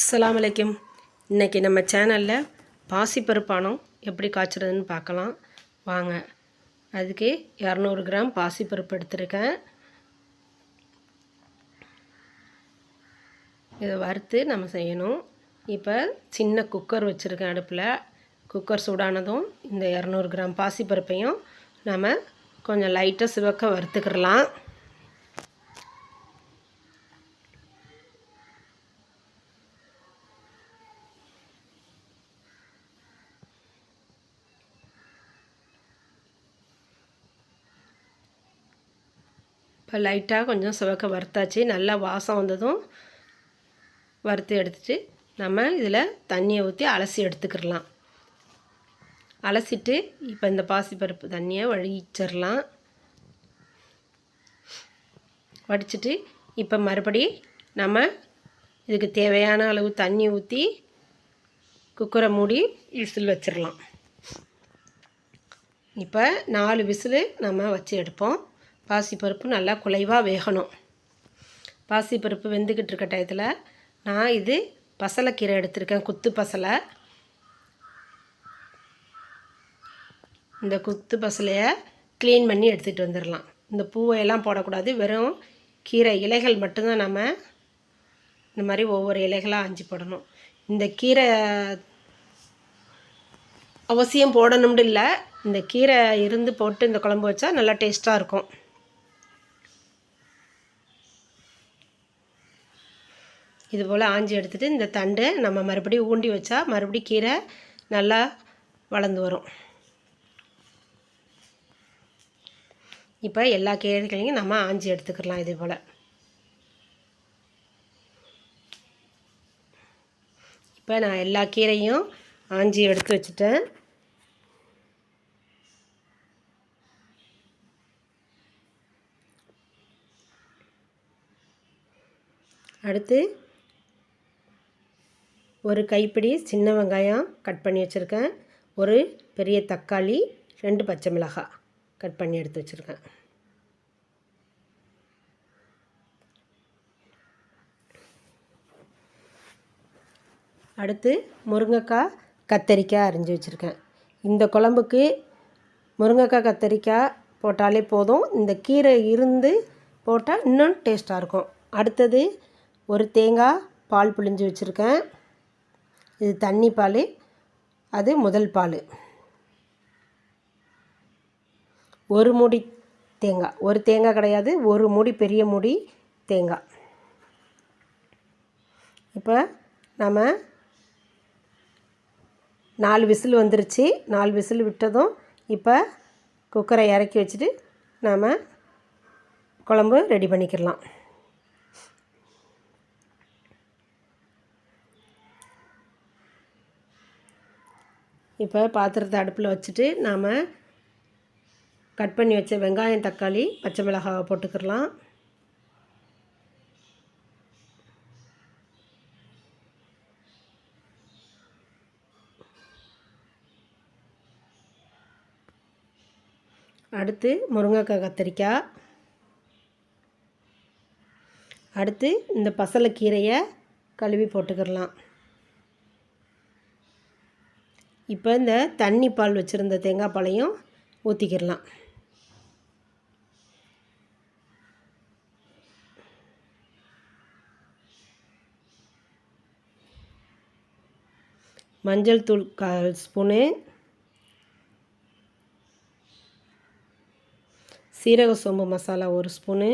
அஸ்லாம் வலைக்கும் இன்றைக்கி நம்ம சேனலில் பாசிப்பருப்பானம் எப்படி காய்ச்சறதுன்னு பார்க்கலாம். வாங்க. அதுக்கு இரநூறு கிராம் பாசிப்பருப்பு எடுத்திருக்கேன். இதை வறுத்து நம்ம செய்யணும். இப்போ சின்ன குக்கர் வச்சுருக்கேன் அடுப்பில். குக்கர் சூடானதும் இந்த இரநூறு கிராம் பாசிப்பருப்பையும் நம்ம கொஞ்சம் லைட்டாக சிவக்க வறுத்துக்கிடலாம். இப்போ லைட்டாக கொஞ்சம் சிவக்க வறுத்தாச்சு. நல்லா வாசம் வந்ததும் வறுத்து எடுத்துட்டு நம்ம இதில் தண்ணியை ஊற்றி அலசி எடுத்துக்கிடலாம். அலசிட்டு இப்போ இந்த பாசிப்பருப்பு தண்ணியை வழிச்சிடலாம். வடிச்சிட்டு இப்போ மறுபடி நம்ம இதுக்கு தேவையான அளவு தண்ணி ஊற்றி குக்கரை மூடி விசில் வச்சிடலாம். இப்போ நாலு விசிலு நம்ம வச்சு எடுப்போம். பாசிப்பருப்பு நல்லா குலைவாக வேகணும். பாசிப்பருப்பு வெந்துக்கிட்டு இருக்க டயத்தில் நான் இது பசலைக்கீரை எடுத்திருக்கேன் குத்து பசலை. இந்த குத்து பசலையை க்ளீன் பண்ணி எடுத்துகிட்டு வந்துடலாம் இந்த பூவையெல்லாம் போடக்கூடாது. வெறும் கீரை இலைகள் மட்டும்தான் நம்ம இந்த மாதிரி ஒவ்வொரு இலைகளாக அஞ்சு போடணும். இந்த கீரை அவசியம் போடணும்னு இல்லை. இந்த கீரை இருந்து போட்டு இந்த குழம்பு வச்சா நல்லா டேஸ்ட்டாக இருக்கும். இது போல் ஆஞ்சி எடுத்துகிட்டு இந்த தண்டு நம்ம மறுபடியும் ஊண்டி வச்சா மறுபடியும் கீரை நல்லா வளர்ந்து வரும். இப்போ எல்லா கீரைகளையும் நம்ம ஆஞ்சி எடுத்துக்கலாம் இதே போல். இப்போ நான் எல்லா கீரையும் ஆஞ்சி எடுத்து வச்சுட்டேன். அடுத்து ஒரு கைப்பிடி சின்ன வெங்காயம் கட் பண்ணி வச்சுருக்கேன். ஒரு பெரிய தக்காளி ரெண்டு பச்சை மிளகாய் கட் பண்ணி எடுத்து வச்சுருக்கேன். அடுத்து முருங்கைக்காய் கத்தரிக்காய் அரிஞ்சு வச்சுருக்கேன். இந்த குழம்புக்கு முருங்கைக்காய் கத்தரிக்காய் போட்டாலே போதும். இந்த கீரை இருந்து போட்டால் இன்னும் டேஸ்ட்டாக இருக்கும். அடுத்தது ஒரு தேங்காய் பால் புழிஞ்சு வச்சுருக்கேன். இது தண்ணி பால் அது முதல் பால். ஒரு மூடி தேங்காய் ஒரு தேங்காய் கிடையாது ஒரு மூடி பெரிய மூடி தேங்காய் இப்போ நம்ம நாலு விசில் வந்துருச்சு. நாலு விசில் விட்டதும் இப்போ குக்கரை இறக்கி வச்சுட்டு நாம் குழம்பு ரெடி பண்ணிக்கிடலாம். இப்போ பாத்திரத்தை அடுப்பில் வச்சுட்டு நாம் கட் பண்ணி வச்ச வெங்காயம் தக்காளி பச்சை மிளகாவை போட்டுக்கிறலாம். அடுத்து முருங்கைக்காய் கத்திரிக்காய். அடுத்து இந்த பசலைக்கீரையை கழுவி போட்டுக்கிடலாம் இப்போ இந்த தண்ணி பால் வச்சுருந்த தேங்காய் பாலையும் ஊற்றிக்கிடலாம் மஞ்சள் தூள் கால் ஸ்பூனு சீரக சோம்பு மசாலா ஒரு ஸ்பூனு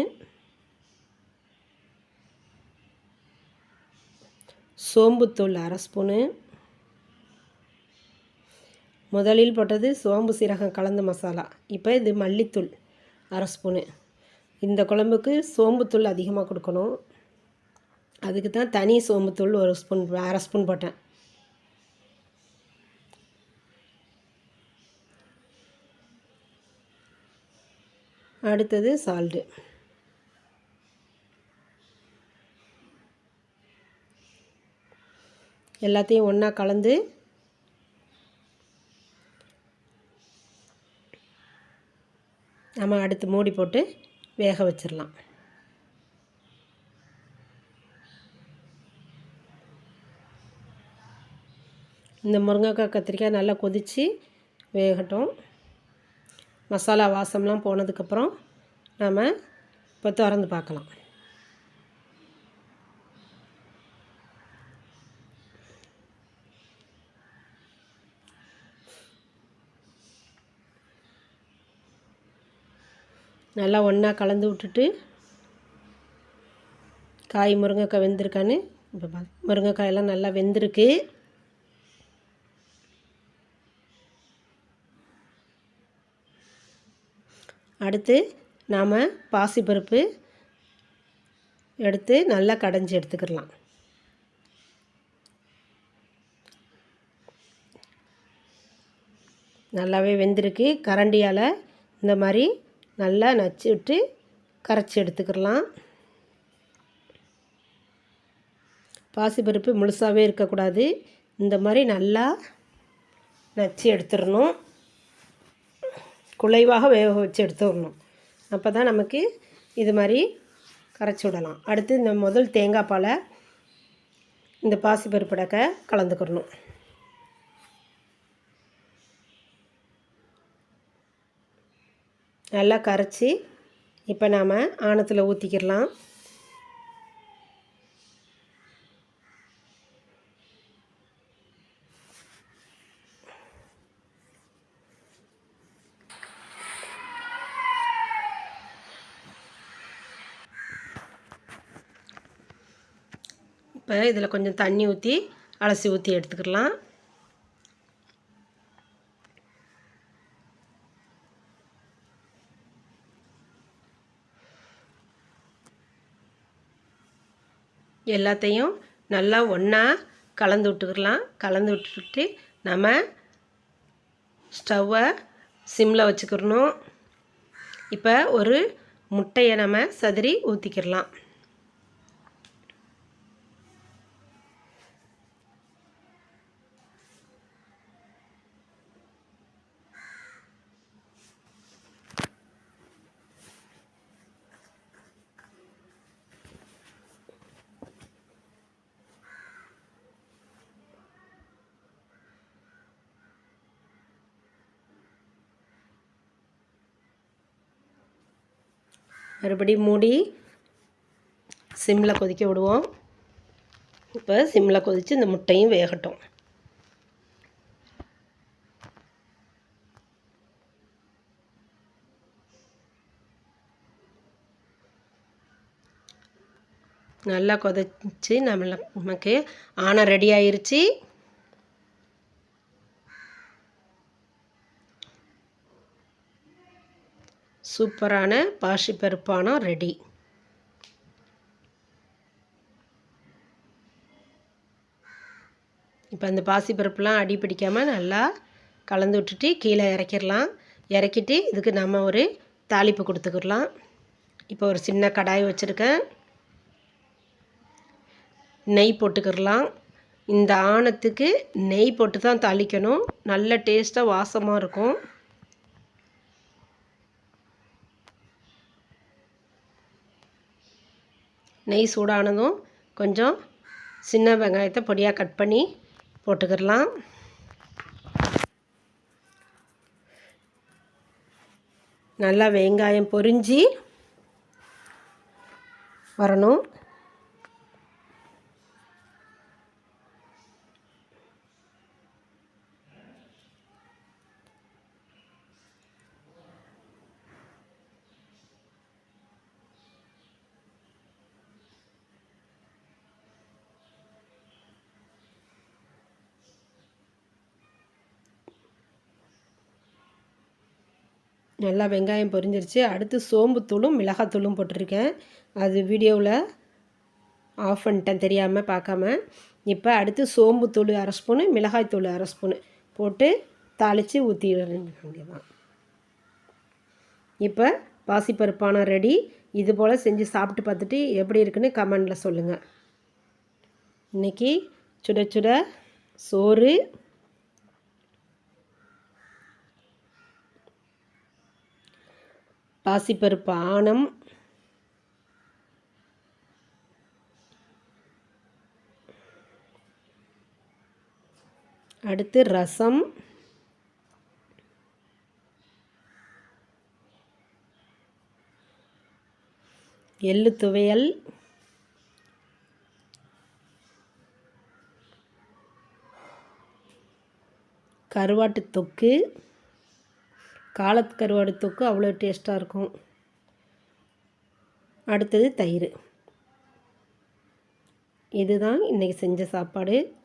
சோம்புத்தூள் அரை ஸ்பூனு முதலில் போட்டது சோம்பு சீரகம் கலந்த மசாலா. இப்போ இது மல்லித்தூள் அரை ஸ்பூனு. இந்த குழம்புக்கு சோம்புத்தூள் அதிகமாக கொடுக்கணும். அதுக்கு தான் தனி சோம்புத்தூள் ஒரு ஸ்பூன் அரை ஸ்பூன் போட்டேன். அடுத்தது சால்ட்டு. எல்லாத்தையும் ஒன்றா கலந்து நம்ம அடுத்து மூடி போட்டு வேக வச்சிடலாம் இந்த முருங்கைக்காய் கத்திரிக்காய் நல்லா கொதித்து வேகட்டும். மசாலா வாசம்லாம் போனதுக்கப்புறம் நாம் இப்போ திறந்து பார்க்கலாம். நல்லா ஒன்றா கலந்து விட்டுட்டு காய் முருங்கைக்காய் வெந்திருக்கான்னு இப்போ பா முருங்கைக்காயெல்லாம் நல்லா வெந்திருக்கு. அடுத்து நாம் பாசிப்பருப்பு எடுத்து நல்லா கடைஞ்சி எடுத்துக்கிடலாம் நல்லாவே வெந்திருக்கு. கரண்டியால் இந்த மாதிரி நல்லா நச்சு விட்டு கரைச்சி எடுத்துக்கிடலாம் பாசிப்பருப்பு முழுசாகவே இருக்கக்கூடாது. இந்த மாதிரி நல்லா நச்சு எடுத்துடணும். குலைவாக வேக வச்சு எடுத்துடணும். அப்போ தான் நமக்கு இது மாதிரி கரைச்சி விடலாம். அடுத்து இந்த முதல் தேங்காய் பாலை இந்த பாசிப்பருப்பு கலந்துக்கிடணும் நல்லா கரைச்சி இப்போ நாம் ஆணத்தில் ஊற்றிக்கிடலாம் இப்போ இதில் கொஞ்சம் தண்ணி ஊற்றி அலசி ஊற்றி எடுத்துக்கிடலாம். எல்லாத்தையும் நல்லா ஒன்றா கலந்து விட்டுக்கலாம். கலந்து விட்டுட்டு நம்ம ஸ்டவ்வை சிம்மில் வச்சுக்கிறணும். இப்போ ஒரு முட்டையை நம்ம சதுரி ஊற்றிக்கிடலாம் மறுபடியும் மூடி சிம்மில் கொதிக்க விடுவோம். இப்போ சிம்மில் கொதித்து இந்த முட்டையும் வேகட்டும். நல்லா கொதிச்சு நம்ம நமக்கு ஆனை ரெடி ஆயிருச்சு. சூப்பரான பாசிப்பருப்பானம் ரெடி. இப்போ அந்த பாசிப்பருப்புலாம் அடி பிடிக்காமல் நல்லா கலந்து விட்டுட்டு கீழே இறக்கிடலாம். இறக்கிட்டு இதுக்கு நம்ம ஒரு தாளிப்பு கொடுத்துக்கிடலாம் இப்போ ஒரு சின்ன கடாய் வச்சுருக்கேன். நெய் போட்டுக்கிடலாம். இந்த ஆணத்துக்கு நெய் போட்டு தான் தாளிக்கணும். நல்ல டேஸ்ட்டாக வாசமாக இருக்கும். நெய் சூடானதும் கொஞ்சம் சின்ன வெங்காயத்தை பொடியாக கட் பண்ணி போட்டுக்கிடலாம். நல்லா வெங்காயம் பொரிஞ்சு வரணும். நல்லா வெங்காயம் பொரிஞ்சிருச்சு. அடுத்து சோம்புத்தூளும் மிளகாத்தூளும் போட்டிருக்கேன். அது வீடியோவில் ஆஃப் பண்ணிட்டேன் தெரியாமல் பார்க்காம. இப்போ அடுத்து சோம்புத்தூள் அரை ஸ்பூனு மிளகாய்த்தூள் அரை ஸ்பூனு போட்டு தாளித்து ஊற்றிடுறேன் வேண்டியதான் இப்போ பாசிப்பருப்பான ரெடி. இது போல் செஞ்சு சாப்பிட்டு பார்த்துட்டு எப்படி இருக்குன்னு கமெண்டில் சொல்லுங்கள் இன்றைக்கி சுட சுட சோறு பாசிப்பருப்பு ஆணம். அடுத்து ரசம். எள்ளு துவையல். கருவாட்டு தொக்கு. காலத்து கருவாடு தொக்கு அவ்வளோ டேஸ்ட்டாக இருக்கும். அடுத்தது தயிர். இதுதான் இன்றைக்கி செஞ்ச சாப்பாடு.